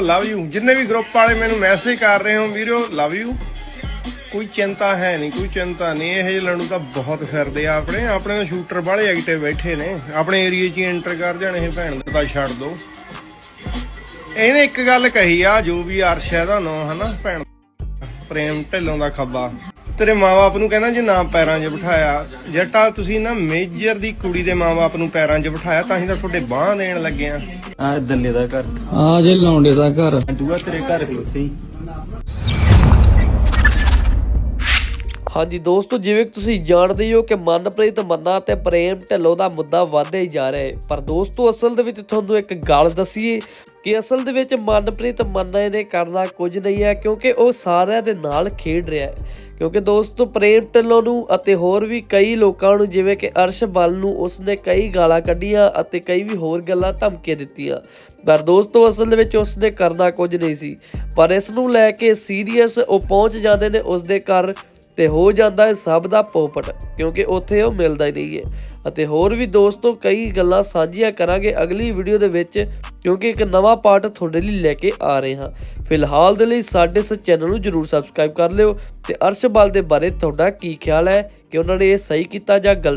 Love you ਜਿੰਨੇ ਵੀ group ਵਾਲੇ ਮੈਨੂੰ ਮੈਸੇਜ ਕਰ ਰਹੇ ਹੋ ਵੀਰੋ ਲਵ ਯੂ ਕੋਈ ਚਿੰਤਾ ਹੈ ਨਹੀਂ ਕੋਈ ਚਿੰਤਾ ਨਹੀਂ ਇਹ ਲੜੂ ਤਾਂ ਬਹੁਤ ਫਿਰਦੇ ਆ ਆਪਣੇ ਆਪਣੇ ਤਾਂ ਸ਼ੂਟਰ ਵਾਲੇ ਐਕਟਿਵ ਬੈਠੇ ਨੇ ਆਪਣੇ ਏਰੀਆ 'ਚ ਐਂਟਰ ਕਰ ਜਾਣ ਇਹ ਭੈਣ ਦਾ ਤਾਂ ਛੱਡ ਦੋ ਇਹਨੇ ਇੱਕ ਗੱਲ ਕਹੀ ਆ, ਜੋ ਵੀ ਅਰਸ਼ ਹੈ ਦਾ ਨਾਂ, ਹਨਾ ਭੈਣ ਪ੍ਰੇਮ ਢਿੱਲੋਂ ਦਾ ਖੱਬਾ। ਤੇਰੇ ਮਾਪੇ ਨੂੰ ਕਹਿੰਦਾ ਜੇ ਨਾ ਪੈਰਾਂ 'ਚ ਬਿਠਾਇਆ। ਜੱਟਾ ਤੁਸੀਂ ਨਾ ਮੇਜਰ ਦੀ ਕੁੜੀ ਦੇ ਮਾਪੇ ਨੂੰ ਪੈਰਾਂ 'ਚ ਬਿਠਾਇਆ ਤਾਂ ਹੀ ਤਾਂ ਤੁਹਾਡੇ ਬਾਹ ਦੇਣ ਲੱਗੇ ਆ। ਆ ਦੱਲੇ ਦਾ ਘਰ। ਆ ਜੇ ਲੌਂਡੇ ਦਾ ਘਰ। ਦੂਆ ਤੇਰੇ ਘਰ ਖਲੋਤੇ। ਹਾਂਜੀ ਦੋਸਤੋ, ਜਿਵੇਂ ਕਿ ਤੁਸੀਂ ਜਾਣਦੇ ਹੋ ਕਿ ਮਨਪ੍ਰੀਤ ਮੰਨਾ ਤੇ ਪ੍ਰੇਮ ਢਿੱਲੋਂ ਦਾ ਮੁੱਦਾ ਵਧਦਾ ਹੀ ਜਾ ਰਿਹਾ ਹੈ। ਪਰ ਦੋਸਤੋ, ਅਸਲ ਦੇ ਵਿੱਚ ਤੁਹਾਨੂੰ ਇੱਕ ਗੱਲ ਦੱਸੀਏ ਕਿ ਅਸਲ ਦੇ ਵਿੱਚ ਮਨਪ੍ਰੀਤ ਮੰਨਾ ਨੇ ਕਰਨਾ ਕੁਝ ਨਹੀਂ ਹੈ, ਕਿਉਂਕਿ ਉਹ ਸਾਰਿਆਂ ਦੇ ਨਾਲ ਖੇਡ ਰਿਹਾ ਹੈ। ਕਿਉਂਕਿ ਦੋਸਤੋ, ਪ੍ਰੇਮ ਢਿੱਲੋਂ ਨੂੰ ਅਤੇ ਹੋਰ ਵੀ ਕਈ ਲੋਕਾਂ ਨੂੰ, ਜਿਵੇਂ ਕਿ ਅਰਸ਼ ਬਲ ਨੂੰ, ਉਸਨੇ ਕਈ ਗਾਲਾਂ ਕੱਢੀਆਂ ਅਤੇ ਕਈ ਵੀ ਹੋਰ ਗੱਲਾਂ ਧਮਕੀਆਂ ਦਿੱਤੀਆਂ। ਪਰ ਦੋਸਤੋ, ਅਸਲ ਦੇ ਵਿੱਚ ਉਸਨੇ ਕਰਨਾ ਕੁਝ ਨਹੀਂ ਸੀ। ਪਰ ਇਸ ਨੂੰ ਲੈ ਕੇ ਸੀਰੀਅਸ ਉਹ ਪਹੁੰਚ ਜਾਂਦੇ ਨੇ, ਉਸਦੇ ਘਰ ਤੇ ਹੋ ਜਾਂਦਾ ਹੈ ਸਭ ਦਾ ਪੋਪਟ, ਕਿਉਂਕਿ ਉੱਥੇ ਉਹ ਮਿਲਦਾ ਹੀ ਨਹੀਂ ਹੈ। ਅਤੇ ਹੋਰ ਵੀ ਦੋਸਤੋ, ਕਈ ਗੱਲਾਂ ਸਾਂਝੀਆਂ ਕਰਾਂਗੇ ਅਗਲੀ ਵੀਡੀਓ ਦੇ ਵਿੱਚ, ਕਿਉਂਕਿ ਇੱਕ ਨਵਾਂ ਪਾਰਟ ਤੁਹਾਡੇ ਲਈ ਲੈ ਕੇ ਆ ਰਹੇ ਹਾਂ। ਫਿਲਹਾਲ ਦੇ ਲਈ ਸਾਡੇ ਇਸ ਚੈਨਲ ਨੂੰ ਜਰੂਰ ਸਬਸਕ੍ਰਾਈਬ ਕਰ ਲਿਓ ਤੇ ਅਰਸ਼ਬਲ ਦੇ ਬਾਰੇ ਤੁਹਾਡਾ ਕੀ ਖਿਆਲ ਹੈ, ਕਿ ਉਹਨਾਂ ਨੇ ਇਹ ਸਹੀ ਕੀਤਾ ਜਾਂ ਗਲਤ